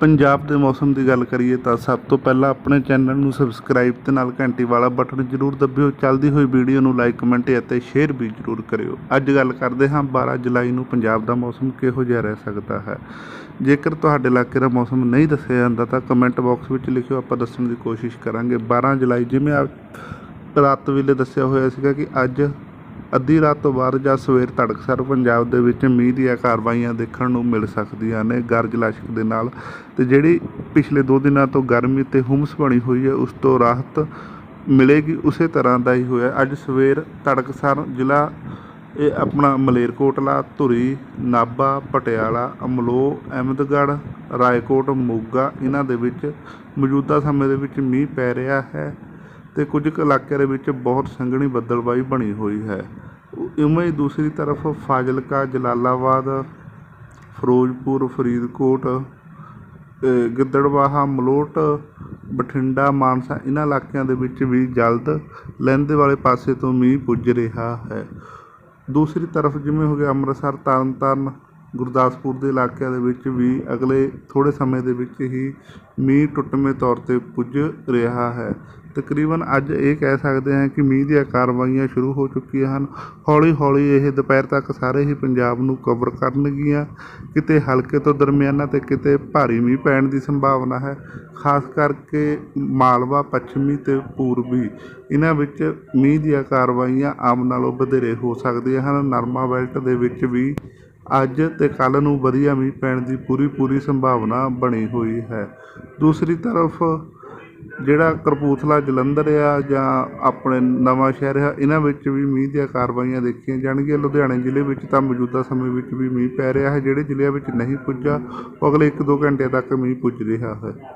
ਪੰਜਾਬ ਦੇ ਮੌਸਮ ਦੀ ਗੱਲ ਕਰੀਏ ਤਾਂ ਸਭ ਤੋਂ ਪਹਿਲਾਂ ਆਪਣੇ ਚੈਨਲ ਨੂੰ ਸਬਸਕ੍ਰਾਈਬ ਤੇ ਨਾਲ ਘੰਟੀ ਵਾਲਾ ਬਟਨ ਜ਼ਰੂਰ ਦਬਿਓ। ਚੱਲਦੀ ਹੋਈ ਵੀਡੀਓ ਨੂੰ ਲਾਈਕ, ਕਮੈਂਟ ਅਤੇ ਸ਼ੇਅਰ ਵੀ ਜ਼ਰੂਰ ਕਰਿਓ। ਅੱਜ ਗੱਲ ਕਰਦੇ ਹਾਂ 12 ਜੁਲਾਈ ਨੂੰ ਪੰਜਾਬ ਦਾ ਮੌਸਮ ਕਿਹੋ ਜਿਹਾ ਰਹਿ ਸਕਦਾ ਹੈ। ਜੇਕਰ ਤੁਹਾਡੇ ਇਲਾਕੇ ਦਾ ਮੌਸਮ ਨਹੀਂ ਦੱਸਿਆ ਜਾਂਦਾ ਤਾਂ ਕਮੈਂਟ ਬਾਕਸ ਵਿੱਚ ਲਿਖਿਓ। ਆਪਾਂ ਦੱਸਣ ਦੀ ਕੋਸ਼ਿਸ਼ ਕਰਾਂਗੇ। 12 ਜੁਲਾਈ ਜਿਵੇਂ ਆਪ ਰਾਤ ਵੇਲੇ ਦੱਸਿਆ ਹੋਇਆ ਸੀਗਾ ਕਿ ਅੱਜ ਅੱਧੀ ਰਾਤ ਤੋਂ ਬਾਅਦ ਜਾਂ ਸਵੇਰ ਤੜਕਸਰ ਪੰਜਾਬ ਦੇ ਵਿੱਚ ਮੀਂਹ ਦੀਆਂ ਕਾਰਵਾਈਆਂ ਦੇਖਣ ਨੂੰ ਮਿਲ ਸਕਦੀਆਂ ਨੇ ਗਰਜ ਲਾਸ਼ਕ ਦੇ ਨਾਲ। ਤੇ ਜਿਹੜੀ ਪਿਛਲੇ 2 ਦਿਨਾਂ ਤੋਂ ਗਰਮੀ ਤੇ ਹੁਮਸ ਬਣੀ ਹੋਈ ਹੈ, ਉਸ ਤੋਂ ਰਾਹਤ ਮਿਲੇਗੀ ਉਸੇ ਤਰ੍ਹਾਂ ਦਾ ਹੀ ਹੋਇਆ। ਅੱਜ ਸਵੇਰ ਤੜਕਸਰ ਜ਼ਿਲ੍ਹਾ, ਇਹ ਆਪਣਾ ਮਲੇਰਕੋਟਲਾ, ਧੁਰੀ, ਨਾਭਾ, ਪਟਿਆਲਾ, ਅਮਲੋਹ, ਅਹਿਮਦਗੜ੍ਹ, ਰਾਏਕੋਟ, ਮੋਗਾ, ਇਹਨਾਂ ਦੇ ਵਿੱਚ ਮੌਜੂਦਾ ਸਮੇਂ ਦੇ ਵਿੱਚ ਮੀਂਹ ਪੈ ਰਿਹਾ ਹੈ। ਤੇ ਕੁਝ ਕੁ ਇਲਾਕਿਆਂ ਦੇ ਵਿੱਚ ਬਹੁਤ ਸੰਘਣੀ ਬੱਦਲਬਾਈ ਬਣੀ ਹੋਈ ਹੈ। ਉਵੇਂ ਹੀ ਦੂਸਰੀ ਤਰਫ ਫਾਜ਼ਿਲਕਾ ਜਲਾਲਾਬਾਦ ਫਿਰੋਜ਼ਪੁਰ ਫਰੀਦਕੋਟ ਅ, ਗਿੱਦੜਬਾਹਾ ਮਲੋਟ ਬਠਿੰਡਾ ਮਾਨਸਾ ਇਹਨਾਂ ਇਲਾਕਿਆਂ ਦੇ ਵਿੱਚ ਵੀ ਜਲਦ ਲਹਿੰਦੇ ਵਾਲੇ ਪਾਸੇ ਤੋਂ ਮੀਂਹ ਪੁੱਜ ਰਿਹਾ ਹੈ। ਦੂਸਰੀ ਤਰਫ ਜਿਵੇਂ ਹੋ ਗਿਆ ਅੰਮ੍ਰਿਤਸਰ ਤਰਨਤਾਰਨ ਗੁਰਦਾਸਪੁਰ ਦੇ ਇਲਾਕਿਆਂ ਦੇ ਵਿੱਚ ਵੀ ਅਗਲੇ ਥੋੜ੍ਹੇ ਸਮੇਂ ਦੇ ਵਿੱਚ ਹੀ ਮੀਂਹ ਟੁੱਟਵੇਂ ਤੌਰ ਤੇ ਪੁੱਜ ਰਿਹਾ ਹੈ। ਤਕਰੀਬਨ ਅੱਜ ਇਹ ਕਹਿ ਸਕਦੇ ਹਾਂ ਕਿ ਮੀਂਹ ਦੀਆਂ ਕਾਰਵਾਈਆਂ ਸ਼ੁਰੂ ਹੋ ਚੁੱਕੀਆਂ ਹਨ। ਹੌਲੀ ਹੌਲੀ ਇਹ ਦੁਪਹਿਰ ਤੱਕ ਸਾਰੇ ਹੀ ਪੰਜਾਬ ਨੂੰ ਕਵਰ ਕਰਨਗੀਆਂ। ਕਿਤੇ ਹਲਕੇ ਤੋਂ ਦਰਮਿਆਨਾ ਤੇ ਕਿਤੇ ਭਾਰੀ ਮੀਂਹ ਪੈਣ ਦੀ ਸੰਭਾਵਨਾ ਹੈ। ਖਾਸ ਕਰਕੇ ਮਾਲਵਾ, ਪੱਛਮੀ ਤੇ ਪੂਰਬੀ, ਇਹਨਾਂ ਵਿੱਚ ਮੀਂਹ ਦੀਆਂ ਕਾਰਵਾਈਆਂ ਆਮ ਨਾਲੋਂ ਵਧੇਰੇ ਹੋ ਸਕਦੀਆਂ ਹਨ। ਨਰਮਾ ਬੈਲਟ ਦੇ ਵਿੱਚ ਵੀ ਅੱਜ ਤੇ ਕੱਲ੍ਹ ਨੂੰ ਵਧੀਆ ਮੀਂਹ ਪੈਣ ਦੀ ਪੂਰੀ ਪੂਰੀ ਸੰਭਾਵਨਾ ਬਣੀ ਹੋਈ ਹੈ। ਦੂਸਰੀ ਤਰਫ ਜਿਹੜਾ ਕਰਪੂਥਲਾ ਜਲੰਧਰ ਆ ਜਾਂ ਆਪਣੇ ਨਵਾਂ ਸ਼ਹਿਰ ਆ, ਇਹਨਾਂ ਵਿੱਚ ਵੀ ਮੀਂਹ ਦੀਆਂ ਕਾਰਵਾਈਆਂ ਦੇਖੀਆਂ ਜਾਣਗੀਆਂ। ਲੁਧਿਆਣੇ ਜ਼ਿਲ੍ਹੇ ਵਿੱਚ ਤਾਂ ਮੌਜੂਦਾ ਸਮੇਂ ਵਿੱਚ ਵੀ ਮੀਂਹ ਪੈ ਰਿਹਾ ਹੈ, ਜਿਹੜੇ ਜ਼ਿਲ੍ਹਿਆਂ ਵਿੱਚ ਨਹੀਂ ਪੁੱਜਾ ਉਹ ਅਗਲੇ 1-2 ਘੰਟੇ ਤੱਕ ਮੀਂਹ ਪੁੱਜ ਰਿਹਾ ਹੈ।